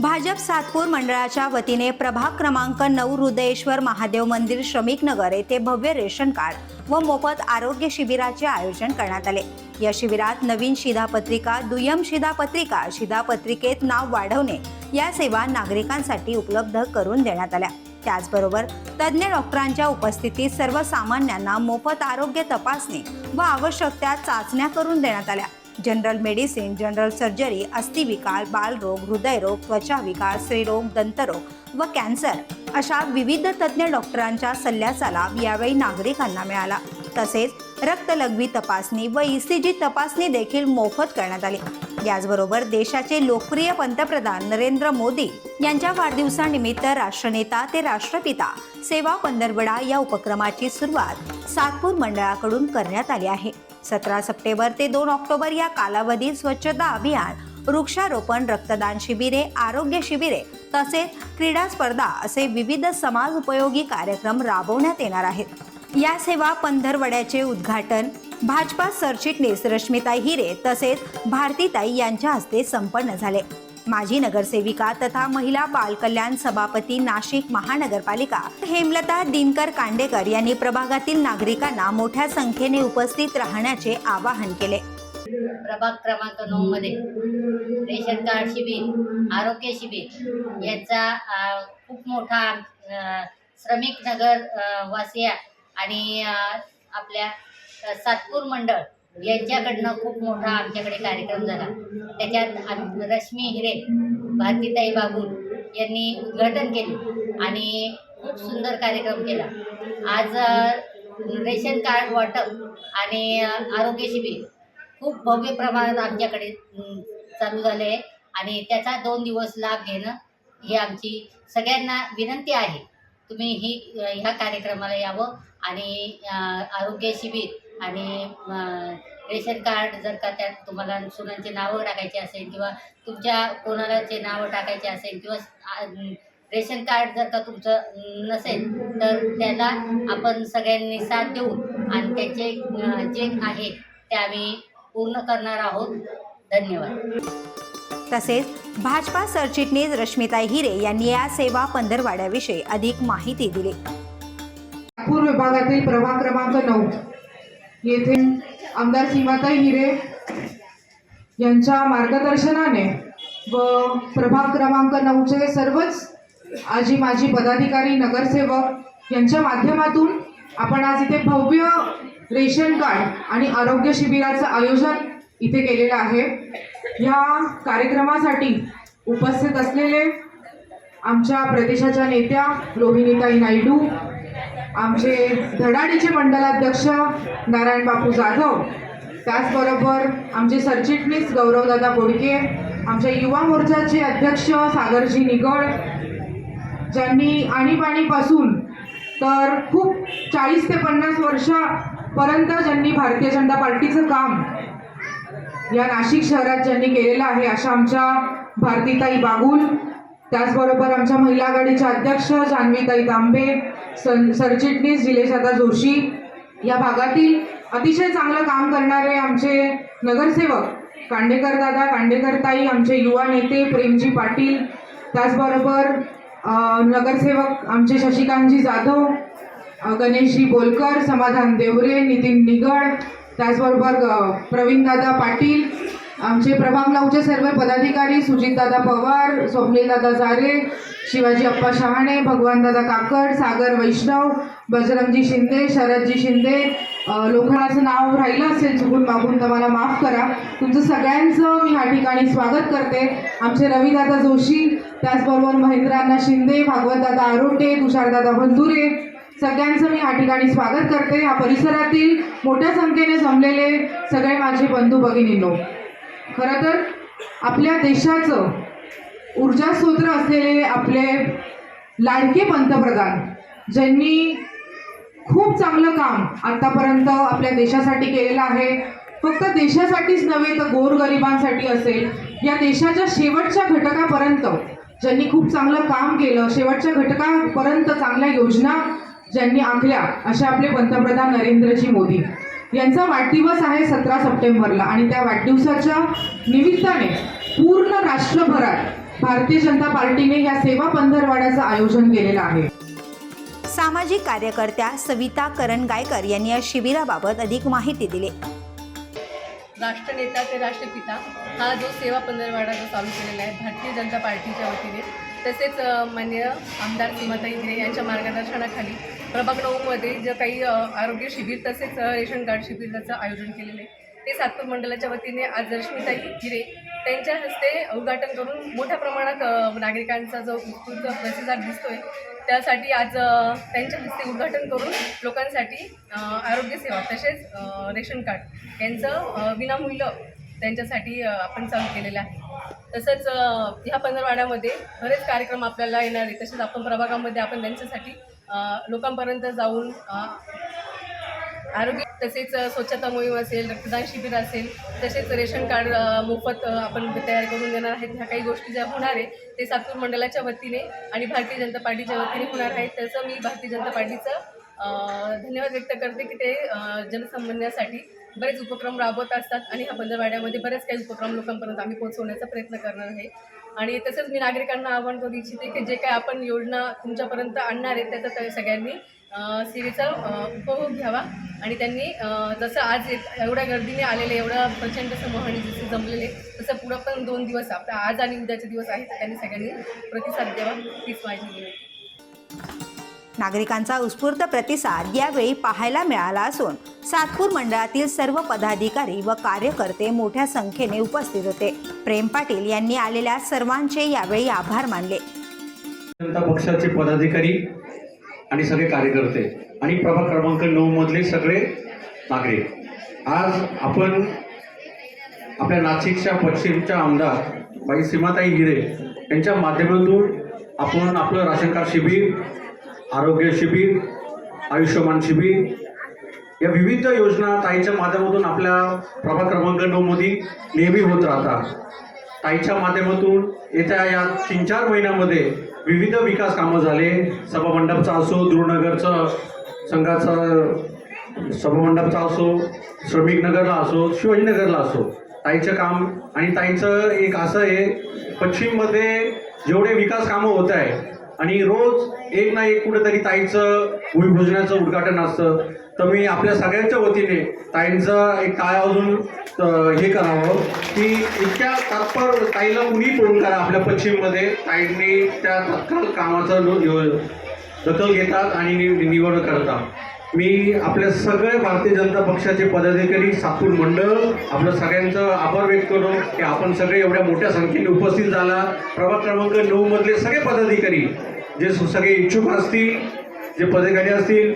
भाजप सातपूर मंडळाच्या वतीने प्रभाग क्रमांक नऊ हृदयेश्वर महादेव मंदिर श्रमिक नगर येथे भव्य रेशन कार्ड व मोफत आरोग्य शिबिराचे आयोजन करण्यात आले. या शिबिरात नवीन शिधापत्रिका दुय्यम शिधापत्रिका शिधापत्रिकेत नाव वाढवणे या सेवा नागरिकांसाठी उपलब्ध करून देण्यात आल्या. त्याचबरोबर तज्ज्ञ डॉक्टरांच्या उपस्थितीत सर्वसामान्यांना मोफत आरोग्य तपासणी व आवश्यक त्या चाचण्या करून देण्यात आल्या. जनरल मेडिसिन जनरल सर्जरी अस्थिविकार बालरोग हृदयरोग त्वचाविकार स्त्रीरोग दंतरोग व कॅन्सर अशा विविध तज्ज्ञ डॉक्टरांच्या सल्ल्याचा लाभ यावेळी नागरिकांना मिळाला. तसेच रक्तलघवी तपासणी व ईसीजी तपासणी देखील मोफत करण्यात आली. याचबरोबर देशाचे लोकप्रिय पंतप्रधान नरेंद्र मोदी यांच्या वाढदिवसानिमित्त राष्ट्रनेता ते राष्ट्रपिता सेवा पंधरवडा या उपक्रमाची सुरुवात सातपूर मंडळाकडून करण्यात आली आहे. सतरा सप्टेंबर ते दोन ऑक्टोबर या कालावधीत स्वच्छता अभियान वृक्षारोपण रक्तदान शिबिरे आरोग्य शिबिरे तसेच क्रीडा स्पर्धा असे विविध समाज उपयोगी कार्यक्रम राबवण्यात येणार आहेत. या सेवा पंधरवड्याचे उद्घाटन भाजपा सरचिटणीस रश्मिताई हिरे तसेच भारतीताई यांच्या हस्ते संपन्न झाले. माजी नगरसेविका तथा महिला बालकल्याण सभापती नाशिक महानगरपालिका हेमलता दिनकर कांडेकर यांनी प्रभागातील नागरिकांना मोठ्या संख्येने उपस्थित राहण्याचे आवाहन केले. प्रभाग क्रमांक नऊ मध्ये रेशन कार्ड शिबिर आरोग्य शिबिर याचा खूप मोठा श्रमिक नगर वासिया आणि आपल्या सातपूर मंडळ यांच्याकडनं खूप मोठा आमच्याकडे कार्यक्रम झाला. त्याच्यात आम- रश्मी हिरे भारतीताई बागुल यांनी उद्घाटन केले आणि खूप सुंदर कार्यक्रम केला. आज रेशन कार्ड वाटप आणि आरोग्य शिबिर खूप भव्य प्रमाणात आमच्याकडे चालू झाले आहे आणि त्याचा दोन दिवस लाभ घेणं ही आमची सगळ्यांना विनंती आहे. तुम्ही ही ह्या कार्यक्रमाला यावं आणि आरोग्य शिबिर आणि रेशन कार्ड जर का त्यात तुम्हाला सुनांची नावं टाकायची असेल किंवा तुमच्या कोणालाचे नावं टाकायचे असेल किंवा रेशन कार्ड जर का तुमचं नसेल तर त्याला आपण सगळ्यांनी साथ देऊन आणि त्याचे जे आहे ते आम्ही पूर्ण करणार आहोत. धन्यवाद. तसेच भाजपा सरचिटणीस रश्मिताई हिरे यांनी या सेवा पंधरवाड्याविषयी अधिक माहिती दिली. नागपूर विभागातील प्रभाग क्रमांक नऊ. येथे आमदार सीमाताई हिरे यांच्या मार्गदर्शनाने व प्रभाग क्रमांक नऊचे सर्वच आजी माजी पदाधिकारी नगरसेवक यांच्या माध्यमातून आपण आज इथे भव्य रेशन कार्ड आणि आरोग्य शिबिराचं आयोजन इथे केलेलं आहे. या कार्यक्रमासाठी उपस्थित असलेले आमच्या प्रदेशाच्या नेत्या रोहिणीताई नायडू आमचे धडाडीचे मंडलाध्यक्ष नारायण बापू जाधव त्याचबरोबर आमचे सरचिटणीस गौरवदादा बोडके आमच्या युवा मोर्चाचे अध्यक्ष सागरजी निगड ज्यांनी आणीबाणीपासून तर खूप चाळीस ते पन्नास वर्षापर्यंत ज्यांनी भारतीय जनता पार्टीचं काम या नाशिक शहरात ज्यांनी केलेलं आहे अशा आमच्या भारतीताई बागुल त्याचबरोबर आमच्या महिला आघाडीच्या अध्यक्ष जान्हवीताई तांबे सं सरचिटणीस जिलेशदा जोशी. या भागातील अतिशय चांगलं काम करणारे आमचे नगरसेवक कांडेकर दादा कांडेकरताई आमचे युवा नेते प्रेमजी पाटील त्याचबरोबर नगरसेवक आमचे शशिकांतजी जाधव गणेशजी बोलकर समाधान देवरे नितीन निगड त्याचबरोबर प्रवीण प्रवीणदादा पाटील आमचे प्रभाग लावचे सर्व पदाधिकारी सुजितदादा पवार स्वप्नीलदादा जारे शिवाजी अप्पा शहाणे भगवानदादा काकड सागर वैष्णव बजरंगजी शिंदे शरदजी शिंदे लोखंडाचं नाव राहिलं असेल चुकून मागून तर मला माफ करा. तुमचं सगळ्यांचं मी ह्या ठिकाणी स्वागत करते. आमचे रविदादा जोशी त्याचबरोबर महेंद्रांना शिंदे भागवतदादा आरोटे तुषारदादा बंधुरे सगळ्यांचं मी या ठिकाणी स्वागत करते. या परिसरातील मोठ्या संख्येने जमलेले सगळे माझे बंधू भगिनींनो. खरं तर आपल्या देशाचं ऊर्जा स्रोत असलेले आपले लाडके पंतप्रधान ज्यांनी खूप चांगलं काम आतापर्यंत आपल्या देशासाठी केलेलं आहे फक्त देशासाठीच नव्हे तर गोरगरिबांसाठी असेल या देशाच्या शेवटच्या घटकापर्यंत ज्यांनी खूप चांगलं काम केलं शेवटच्या घटकापर्यंत चांगल्या योजना ज्यांनी आखल्या असे आपले पंतप्रधान नरेंद्रजी मोदी. यांचा वाढदिवस आहे सतरा सप्टेंबरला आणि त्या वाढदिवसाच्या निमित्ताने पूर्ण राष्ट्रभरात भारतीय जनता पार्टीने या सेवा पंधरवाड्याचं आयोजन केलेलं आहे. सामाजिक कार्यकर्त्या सविता करणगायकर यांनी या शिबिराबाबत अधिक माहिती दिली. राष्ट्रनेता ते राष्ट्रपिता हा जो सेवा पंधरवाडा जो चालू केलेला आहे भारतीय जनता पार्टीच्या वतीने तसेच अ, माननीय आमदार सीमाताई हिरे यांच्या मार्गदर्शनाखाली प्रभाग नऊमध्ये जे काही आरोग्य शिबिर तसेच रेशन कार्ड शिबिराचं आयोजन केलेलं आहे. ते सातपूर मंडळाच्या वतीने आज रश्मिताई हिरे त्यांच्या हस्ते उद्घाटन करून मोठ्या प्रमाणात नागरिकांचा जो उत्स्फूर्त प्रतिसाद दिसतोय त्यासाठी आज त्यांच्या हस्ते उद्घाटन करून लोकांसाठी आरोग्यसेवा तसेच रेशन कार्ड यांचं विनामूल्य त्यांच्यासाठी आपण चालू केलेलं आहे. तसंच ह्या पंधरवाड्यामध्ये बरेच कार्यक्रम आपल्याला येणार आहे तसेच आपण प्रभागामध्ये आपण त्यांच्यासाठी लोकांपर्यंत जाऊन आरोग्य तसेच स्वच्छता मोहीम असेल रक्तदान शिबिर असेल तसेच रेशन कार्ड मोफत आपण तयार करून देणार आहेत. ह्या काही गोष्टी ज्या होणार आहे ते सातपूर मंडळाच्या वतीने आणि भारतीय जनता पार्टीच्या वतीने होणार आहे त्याचं मी भारतीय जनता पार्टीचं धन्यवाद व्यक्त करते की ते जनसंबंधासाठी बरेच उपक्रम राबवत असतात आणि ह्या पंधरवाड्यामध्ये बरेच काही उपक्रम लोकांपर्यंत आम्ही पोहोचवण्याचा प्रयत्न करणार आहे. आणि तसंच मी नागरिकांना आवाहन करू इच्छिते की जे काही आपण योजना तुमच्यापर्यंत आणणार आहेत त्याचा त्या सगळ्यांनी सेवेचा उपभोग घ्यावा. आणि त्यांनी जसं आज एवढ्या गर्दीने आलेले एवढं प्रचंड समूहाने जसे जमलेले तसं पुढं पण दोन दिवस आपला आज आणि उद्याचे दिवस आहेत त्यांनी सगळ्यांनी प्रतिसाद द्यावा हीच माझी विनंती नागरिकांचा उत्स्फूर्त प्रतिसाद यावेळी पाहायला मिळाला असून सातपूर मंडळातील सर्व पदाधिकारी व कार्यकर्ते मोठ्या संख्येने उपस्थित होते. प्रेम पाटील यांनी आलेल्या सर्वांचे यावेळी आभार मानले. जनता पक्षाचे पदाधिकारी आणि सगळे कार्यकर्ते आणि प्रभाग क्रमांक नऊ मधले सगळे नागरिक. आज आपण आपल्या नाशिकच्या पश्चिमच्या आमदार बाई सीमाताई हिरे यांच्या माध्यमातून आपण आपलं राशन कार्ड शिबिर आरोग्य शिबिर आयुष्यमान शिबिर या विविध योजना ताईच्या माध्यमातून आपल्या प्रभाग क्रमांक नऊमध्ये नेहमी होत राहतात. ताईच्या माध्यमातून येत्या या तीन चार महिन्यामध्ये विविध विकास कामं झाले. सभामंडपचा असो ध्रुवनगरचं संघाचं सभामंडपचा असो श्रमिक नगरला असो शिवाजीनगरला असो ताईचं काम आणि ताईचं एक असं आहे पश्चिममध्ये जेवढे विकास कामं होत आहे आणि रोज एक ना एक कुठेतरी ताईचं भूमिभोजनाचं उद्घाटन असतं. तर मी आपल्या सगळ्यांच्या वतीने ताईंचं एक काय अजून हे करावं की इतक्या तत्पर ताईला कुणी फोन करा आपल्या पश्चिममध्ये. ताईंनी त्या तत्काळ कामाचं दखल घेतात आणि नि- निवड करतात. मी आपल्या सगळे भारतीय जनता पक्षाचे पदाधिकारी सातूर मंडळ आपलं सगळ्यांचं आभार व्यक्त करतो की आपण सगळे एवढ्या मोठ्या संख्येने उपस्थित झाला. प्रभाग क्रमांक नऊमधले सगळे पदाधिकारी जे सगळे इच्छुक असतील जे पदाधिकारी असतील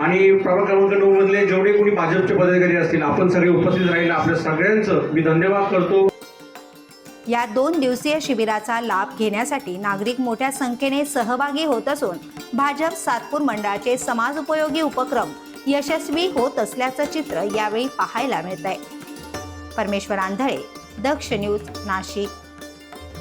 आणि प्रभाग क्रमांक नऊ मधले जेवढे कोणी भाजपचे पदाधिकारी असतील आपण सगळे उपस्थित राहील. आपल्या सगळ्यांचं मी धन्यवाद करतो. या दोन दिवसीय शिबिराचा लाभ घेण्यासाठी नागरिक मोठ्या संख्येने सहभागी होत असून भाजप सातपूर मंडळाचे समाज उपयोगी उपक्रम यशस्वी होत असल्याचं चित्र यावेळी पाहायला मिळत आहे परमेश्वर आंधळे दक्ष न्यूज नाशिक.